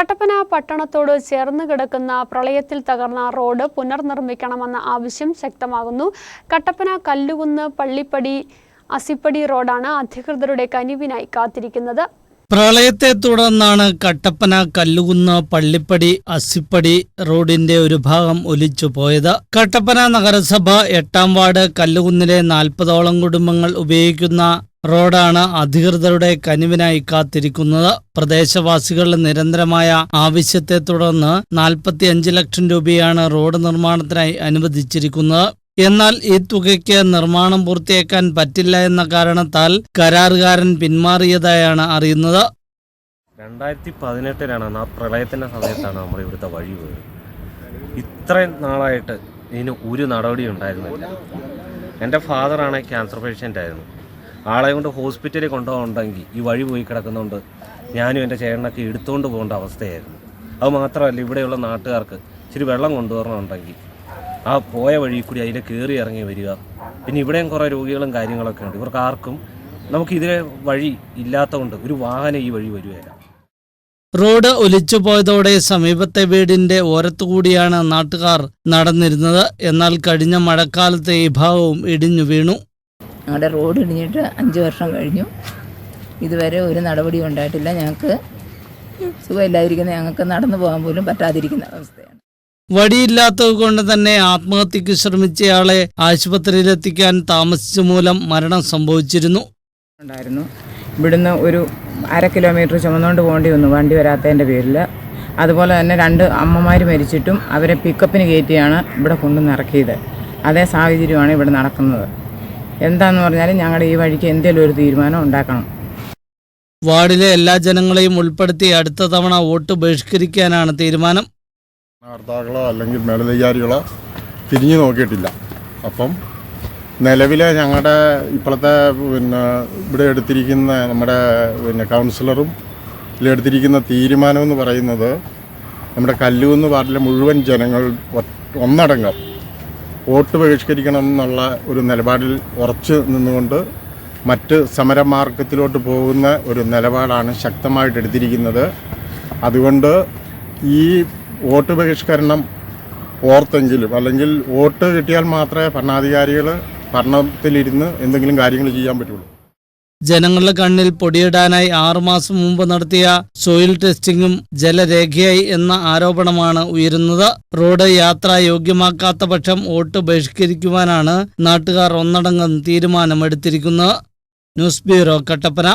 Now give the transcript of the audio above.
കട്ടപ്പന പട്ടണത്തോട് ചേർന്ന് കിടക്കുന്ന പ്രളയത്തിൽ തകർന്ന റോഡ് പുനർനിർമ്മിക്കണമെന്ന ആവശ്യം ശക്തമാകുന്നു. കട്ടപ്പന കല്ലുകുന്ന് പള്ളിപ്പടി അസിപ്പടി റോഡാണ് അധികൃതരുടെ കനിവിനായി കാത്തിരിക്കുന്നത്. പ്രളയത്തെ തുടർന്നാണ് കട്ടപ്പന കല്ലുകുന്ന് പള്ളിപ്പടി അസിപ്പടി റോഡിന്റെ ഒരു ഭാഗം ഒലിച്ചു പോയത്. കട്ടപ്പന നഗരസഭ എട്ടാം വാർഡ് കല്ലുകുന്നിലെ നാൽപ്പതോളം കുടുംബങ്ങൾ ഉപയോഗിക്കുന്ന റോഡാണ് അധികൃതരുടെ കനിവിനായി കാത്തിരിക്കുന്നത്. പ്രദേശവാസികളുടെ നിരന്തരമായ ആവശ്യത്തെ തുടർന്ന് നാൽപ്പത്തിയഞ്ച് ലക്ഷം രൂപയാണ് റോഡ് നിർമ്മാണത്തിനായി അനുവദിച്ചിരിക്കുന്നത്. എന്നാൽ ഈ തുകയ്ക്ക് നിർമ്മാണം പൂർത്തിയാക്കാൻ പറ്റില്ല എന്ന കാരണത്താൽ കരാറുകാരൻ പിന്മാറിയതായാണ് അറിയുന്നത്. രണ്ടായിരത്തി പതിനെട്ടിലാണ് ആ പ്രളയത്തിന്റെ സമയത്താണ് നമ്മുടെ ഇവിടുത്തെ വഴി പോയത്. ഇത്രയും നാളായിട്ട് ഇതിന് ഒരു നടപടി ഉണ്ടായിരുന്നില്ല. എന്റെ ഫാദറാണ് ക്യാൻസർ പേഷ്യന്റ് ആയിരുന്നു. ആളെ കൊണ്ട് ഹോസ്പിറ്റലിൽ കൊണ്ടുപോകണ്ടെങ്കിൽ ഈ വഴി പോയി കിടക്കുന്നതുകൊണ്ട് ഞാനും എന്റെ ചേട്ടനൊക്കെ എടുത്തുകൊണ്ട് പോകേണ്ട അവസ്ഥയായിരുന്നു. അത് മാത്രമല്ല ഇവിടെയുള്ള നാട്ടുകാർക്ക് ഇച്ചിരി വെള്ളം കൊണ്ടുവരണമെന്നുണ്ടെങ്കിൽ ആ പോയ വഴി കൂടി അതിൽ കയറി ഇറങ്ങി വരിക. പിന്നെ ഇവിടെയും കുറേ രോഗികളും കാര്യങ്ങളൊക്കെ ഉണ്ട്. ഇവർക്ക് ആർക്കും നമുക്കിതിലെ വഴി ഇല്ലാത്തതുകൊണ്ട് ഒരു വാഹനം ഈ വഴി വരുകയില്ല. റോഡ് ഒലിച്ചുപോയതോടെ സമീപത്തെ വീടിന്റെ ഓരത്തുകൂടിയാണ് നാട്ടുകാർ നടന്നിരുന്നത്. എന്നാൽ കഴിഞ്ഞ മഴക്കാലത്തെ ഈ ഭാഗവും ഇടിഞ്ഞു വീണു. ഞങ്ങളുടെ റോഡ് ഇടിഞ്ഞിട്ട് അഞ്ച് വർഷം കഴിഞ്ഞു. ഇതുവരെ ഒരു നടപടി ഉണ്ടായിട്ടില്ല. ഞങ്ങൾക്ക് സുഖമില്ലാതിരിക്കുന്ന ഞങ്ങൾക്ക് നടന്നു പോകാൻ പോലും പറ്റാതിരിക്കുന്ന അവസ്ഥയാണ്. വടിയില്ലാത്തത് കൊണ്ട് തന്നെ ആത്മഹത്യക്ക് ശ്രമിച്ചയാളെ ആശുപത്രിയിലെത്തിക്കാൻ താമസിച്ച മൂലം മരണം സംഭവിച്ചിരുന്നു. ഉണ്ടായിരുന്നു. ഇവിടുന്ന് ഒരു അര കിലോമീറ്റർ ചുമന്നുകൊണ്ട് പോകേണ്ടി വന്നു വണ്ടി വരാത്തതിന്റെ പേരിൽ. അതുപോലെ തന്നെ രണ്ട് അമ്മമാർ മരിച്ചിട്ടും അവരെ പിക്കപ്പിന് കയറ്റിയാണ് ഇവിടെ കൊണ്ടുവന്ന് ഇറക്കിയത്. അതേ സാഹചര്യമാണ് ഇവിടെ നടക്കുന്നത്. എന്താന്ന് പറഞ്ഞാൽ ഞങ്ങളുടെ ഈ വഴിക്ക് എന്തെങ്കിലും ഒരു തീരുമാനം ഉണ്ടാക്കണം. വാർഡിലെ എല്ലാ ജനങ്ങളെയും ഉൾപ്പെടുത്തി അടുത്ത തവണ വോട്ട് ബഹിഷ്കരിക്കാനാണ് തീരുമാനം. ഭർത്താക്കളോ അല്ലെങ്കിൽ മേലധികാരികളോ തിരിഞ്ഞു നോക്കിയിട്ടില്ല. അപ്പം നിലവിലെ ഞങ്ങളുടെ ഇപ്പോഴത്തെ പിന്നെ ഇവിടെ എടുത്തിരിക്കുന്ന നമ്മുടെ പിന്നെ കൗൺസിലറും ഇതിലെടുത്തിരിക്കുന്ന തീരുമാനം എന്ന് പറയുന്നത് നമ്മുടെ കല്ലൂന്ന് വാർഡിലെ മുഴുവൻ ജനങ്ങൾ ഒന്നടങ്കം വോട്ട് ബഹിഷ്കരിക്കണം എന്നുള്ള ഒരു നിലപാടിൽ ഉറച്ചു നിന്നുകൊണ്ട് മറ്റ് സമരമാർഗത്തിലോട്ട് പോകുന്ന ഒരു നിലപാടാണ് ശക്തമായിട്ട് എടുത്തിരിക്കുന്നത്. അതുകൊണ്ട് ഈ വോട്ട് ബഹിഷ്കരണം ഓർത്തെങ്കിലും അല്ലെങ്കിൽ വോട്ട് കിട്ടിയാൽ മാത്രമേ ഭരണാധികാരികൾ ഭരണത്തിലിരുന്ന് എന്തെങ്കിലും കാര്യങ്ങൾ ചെയ്യാൻ പറ്റുള്ളൂ. ജനങ്ങളുടെ കണ്ണിൽ പൊടിയിടാനായി ആറുമാസം മുമ്പ് നടത്തിയ സോയിൽ ടെസ്റ്റിംഗും ജലരേഖയായി എന്ന ആരോപണമാണ് ഉയരുന്നത്. റോഡ് യാത്ര യോഗ്യമാക്കാത്ത പക്ഷം വോട്ട് ബഹിഷ്കരിക്കുവാനാണ് നാട്ടുകാർ ഒന്നടങ്കം തീരുമാനമെടുത്തിരിക്കുന്നത്. News bureau Kattappana.